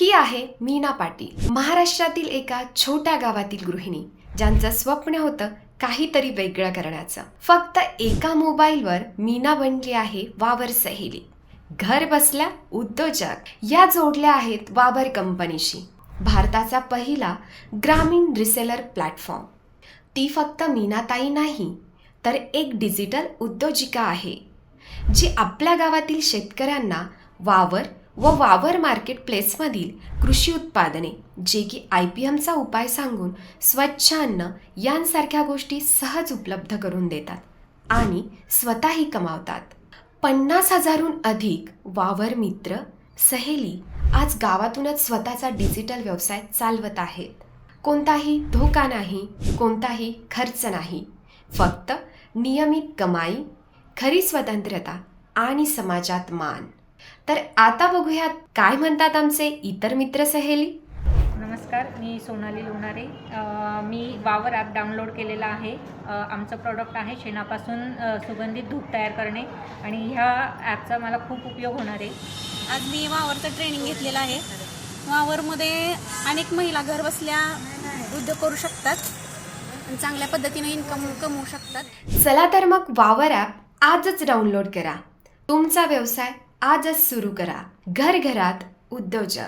ही आहे मीना पाटील. महाराष्ट्रातील एका छोट्या गावातील गृहिणी ज्यांचं स्वप्न होतं काहीतरी वेगळं करण्याचं. फक्त एका मोबाईलवर मीना बनली आहे वावर सहेली. घर बसल्या उद्योजक. या जोडल्या आहेत वावर कंपनीशी. भारताचा पहिला ग्रामीण रिसेलर प्लॅटफॉर्म. ती फक्त मीनाताई नाही तर एक डिजिटल उद्योजिका आहे जी आपल्या गावातील शेतकऱ्यांना वावर व वावर मार्केट प्लेसमधील कृषी उत्पादने जे की आय पी एमचा उपाय सांगून स्वच्छ अन्न यांसारख्या गोष्टी सहज उपलब्ध करून देतात आणि स्वतःही कमावतात. पन्नास हजारहून अधिक वावर मित्र सहेली आज गावातूनच स्वतःचा डिजिटल व्यवसाय चालवत आहेत. कोणताही धोका नाही कोणताही खर्च नाही. फक्त नियमित कमाई खरी स्वतंत्रता आणि समाजात मान. तर आता बघूयात काय म्हणतात आमचे इतर मित्र सहेली. नमस्कार मी सोनाली लोणारे. मी वावर ॲप डाउनलोड केलेला आहे. आमचं प्रॉडक्ट आहे शेणापासून सुगंधित धूप तयार करणे आणि ह्या ॲपचा मला खूप उपयोग होणार आहे. आज मी वावरचं ट्रेनिंग घेतलेलं आहे. वावरमध्ये अनेक महिला घर बसल्या उद्योग करू शकतात आणि चांगल्या पद्धतीने इन्कम कमवू शकतात. चला तर मग वावर ॲप आजच डाउनलोड करा. तुमचा व्यवसाय आजच सुरू करा. घरघरात उद्योजक